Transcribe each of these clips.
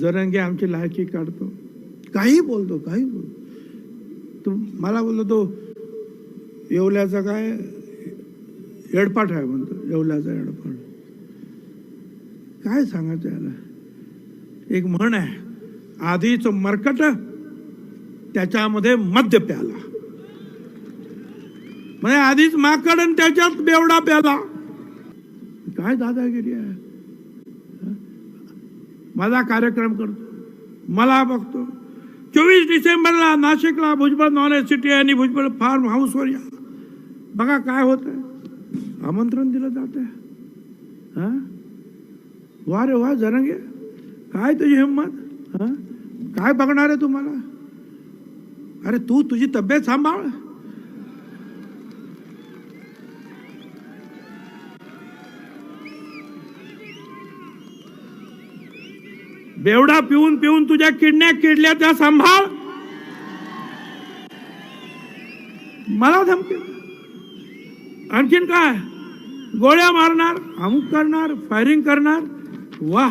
जरंगे आमची लायकी काढतो. काही बोलतो काही बोलतो. तो मला बोललो तो येवल्याचा काय येडपाठ आहे म्हणतो. येवल्याचा एडपाट काय सांगायचं याला? एक म्हण आहे आधीच मरकट त्याच्यामध्ये मद्य प्याला. म्हणजे आधीच माकड आणि त्याच्यात बेवडा प्याला. काय दादागिरी आहे? माझा कार्यक्रम करतो. मला बघतो. चोवीस डिसेंबरला नाशिकला भुजबळ नॉन एस सिटी आणि भुजबळ फार्म हाऊसवर या. बघा काय होतं आमंत्रण दिलं जात आहे. वा रे वा जरंगे. काय तुझी हिंमत? हां? काय बघणार आहे तुम्हाला? अरे तू तुझी तब्येत सांभाळ. बेवडा पिऊन पिऊन तुझ्या किडण्या किडल्या त्या सांभाळ. मला धमकी. आणखीन काय? गोळ्या मारणार अमुक करणार फायरिंग करणार. वा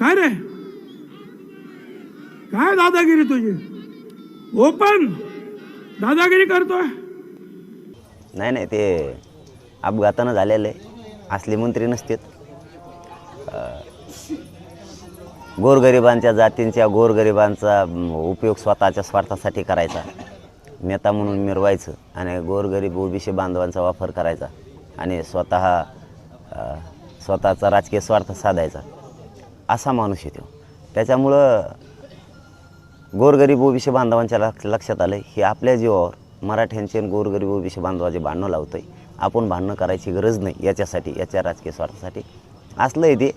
काय रे? काय दादागिरी तुझी? ओपन दादागिरी करतोय. नाही नाही ते अपघातानं झालेलं आहे. असले मंत्री नसतेत. गोरगरिबांच्या जातींच्या गोरगरिबांचा उपयोग स्वतःच्या स्वार्थासाठी करायचा. नेता म्हणून मिरवायचं आणि गोरगरीब ओबीसी बांधवांचा वापर करायचा आणि स्वतः स्वतःचा राजकीय स्वार्थ साधायचा. असा माणूस येतो त्याच्यामुळं गोरगरीब ओबीसी बांधवांच्या लक्ष लक्षात आलं हे आपल्या जीवावर मराठ्यांचे आणि गोरगरीब ओबीसी बांधवाचे भांडणं लावतं आहे आपण भांडणं करायची गरज नाही याच्यासाठी याच्या राजकीय स्वार्थासाठी. असलं आहे ते.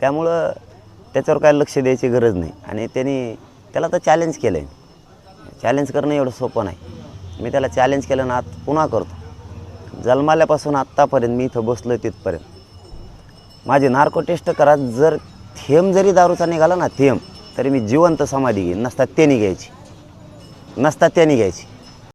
त्यामुळं त्याच्यावर काय लक्ष द्यायची गरज नाही. आणि त्यांनी त्याला तर चॅलेंज केलं आहे चॅलेंज करणं एवढं सोपं नाही. मी त्याला चॅलेंज केलं ना आत पुन्हा करतो. जन्माल्यापासून आत्तापर्यंत मी इथं बसलो तिथपर्यंत. माझी नार्को टेस्ट करा जर थेंब जरी दारूचा निघाला ना थेंब तरी मी जिवंत समाधी घेईन. नसतात त्यांनी घ्यायची. नसतात त्यांनी घ्यायची.